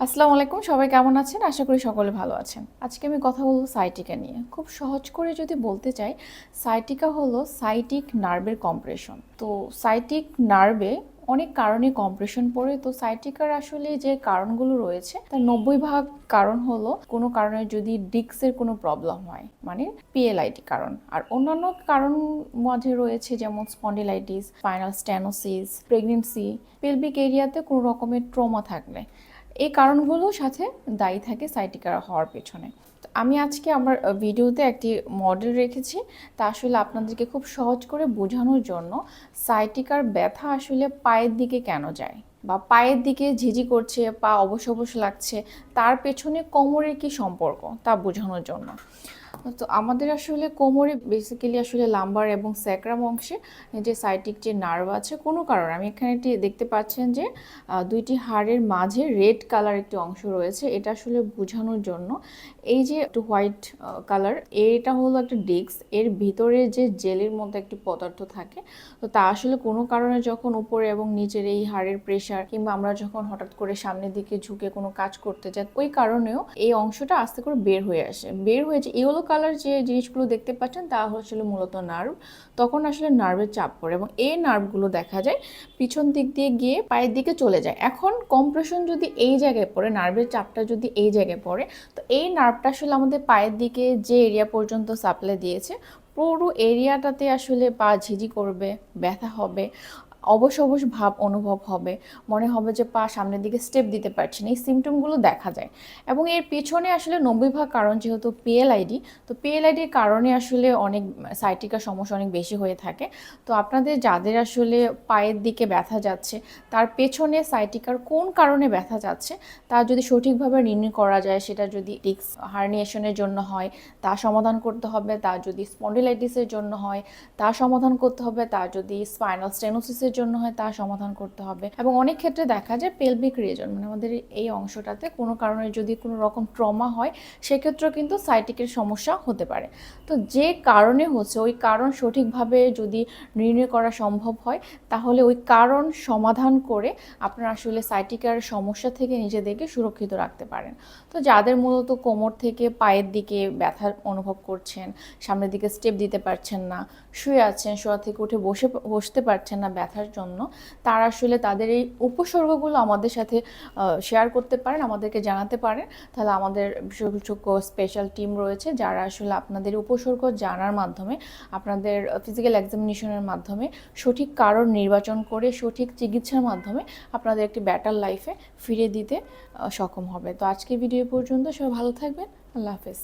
আসসালামু আলাইকুম, সবাই কেমন আছেন? আশা করি সকলে ভালো আছেন। আজকে আমি কথা বলব সাইটিকা নিয়ে। খুব সহজ করে যদি বলতে চাই সাইটিকা হলো সাইটিক নার্ভের কম্প্রেশন তো সাইটিক নার্ভে অনেক কারণে কম্প্রেশন পড়ে। তো সাইটিকার আসলে যে কারণগুলো রয়েছে, তার নব্বই ভাগ কারণ হলো কোনো কারণে যদি ডিক্সের কোনো প্রবলেম হয় মানে পিএলআইটি কারণ। আর অন্যান্য কারণ মাঝে রয়েছে যেমন spondylitis spinal stenosis pregnancy pelvic এরিয়াতে কোনো রকমের ট্রমা থাকলে। এই কারণগুলো সাথে দায়ী থাকে সাইটিকার হওয়ার পেছনে। আমি আজকে আমার ভিডিওতে একটি মডেল রেখেছি। তা আসলে আপনাদেরকে খুব সহজ করে বোঝানোর জন্য সাইটিকার ব্যথা আসলে পায়ের দিকে কেন যায়? বা পায়ের দিকে ঝিঝি করছে, পা অবশ অবশ লাগছে, তার পেছনে কোমরের কি সম্পর্ক? তা বোঝানোর জন্য। তো আমাদের আসলে কোমরে বেসিক্যালি আসলে লাম্বার এবং স্যাক্রাম অংশে যে সাইটিক যে নার্ভ আছে, কোনো কারণে আমি এখানে একটি দেখতে পাচ্ছেন যে দুইটি হাড়ের মাঝে রেড কালার একটি অংশ রয়েছে, এটা আসলে বোঝানোর জন্য। এই যে একটু হোয়াইট কালার এটা হলো একটা ডিস্ক এর ভিতরে যে জেলের মধ্যে একটি পদার্থ থাকে, তো তা আসলে কোনো কারণে যখন উপরে এবং নিচের এই হাড়ের প্রেশার কিংবা আমরা যখন হঠাৎ করে সামনের দিকে ঝুঁকে কোনো কাজ করতে যাই, ওই কারণেও এই অংশটা আস্তে করে বের হয়ে আসে। বের হয়ে যে ইয়েলো কালার যে জিনিসগুলো দেখতে পাচ্ছেন তা হচ্ছিল মূলত নার্ভ। তখন আসলে নার্ভের চাপ পড়ে এবং এই নার্ভগুলো দেখা যায় পিছন দিক দিয়ে গিয়ে পায়ের দিকে চলে যায়। এখন কম্প্রেশন যদি এই জায়গায় পড়ে, নার্ভের চাপটা যদি এই জায়গায় পড়ে, তো এই নার্ভটা আসলে আমাদের পায়ের দিকে যে এরিয়া পর্যন্ত সাপ্লাই দিয়েছে, পুরো এরিয়াটাতে আসলে পা ঝিঝি করবে, ব্যথা হবে। অবশ অবশ ভাব অনুভব হবে। মনে হবে যে, পা সামনের দিকে স্টেপ দিতে পারছে না। এই সিমটমগুলো দেখা যায়। এবং এর পেছনে আসলে নব্বই ভাগ কারণ যেহেতু পিএলআইডি তো পিএলআইডির কারণে আসলে অনেক সাইটিকার সমস্যা অনেক বেশি হয়ে থাকে। তো আপনাদের যাদের আসলে পায়ের দিকে ব্যথা যাচ্ছে, তার পেছনে সাইটিকার কোন কারণে ব্যথা যাচ্ছে, তা যদি সঠিকভাবে নির্ণয় করা যায়, সেটা যদি ডিক্স হার্নিয়েশনের জন্য হয়, তা সমাধান করতে হবে। তা যদি স্পন্ডিলাইটিসের জন্য হয়, তা সমাধান করতে হবে। তা যদি স্পাইনাল স্টেনোসিসের জন্য হয় তা সমাধান করতে হবে। এবং অনেক ক্ষেত্রে দেখা যায় পেলভিক রিজন মানে আমাদের এই অংশটাতে কোনো কারণে যদি কোনো রকম ট্রমা হয়, সেক্ষেত্রেও কিন্তু সাইটিকের সমস্যা হতে পারে। তো যে কারণে হচ্ছে, ওই কারণ সঠিকভাবে যদি নির্ণয় করা সম্ভব হয়, তাহলে ওই কারণ সমাধান করে আপনারা আসলে সাইটিকার সমস্যা থেকে নিজেদেরকে সুরক্ষিত রাখতে পারেন। তো যাদের মূলত কোমর থেকে পায়ের দিকে ব্যথা অনুভব করছেন, সামনের দিকে স্টেপ দিতে পারছেন না, শুয়ে আছেন, শোয়া থেকে উঠে বসে, বসতে পারছেন না, ব্যথার জন্য তারা আসলে তাদের এই উপসর্গগুলো আমাদের সাথে শেয়ার করতে পারেন, আমাদেরকে জানাতে পারেন। তাহলে আমাদের বিশেষজ্ঞ স্পেশাল টিম রয়েছে যারা আসলে আপনাদের উপসর্গ জানার মাধ্যমে, আপনাদের ফিজিক্যাল এক্সামিনেশনের মাধ্যমে, সঠিক কারণ নির্বাচন করে, সঠিক চিকিৎসার মাধ্যমে আপনাদের একটি ব্যাটার লাইফে ফিরে দিতে সক্ষম হবে। তো আজকে ভিডিও পর্যন্ত। সবাই ভালো থাকবেন। আল্লাহ হাফেজ।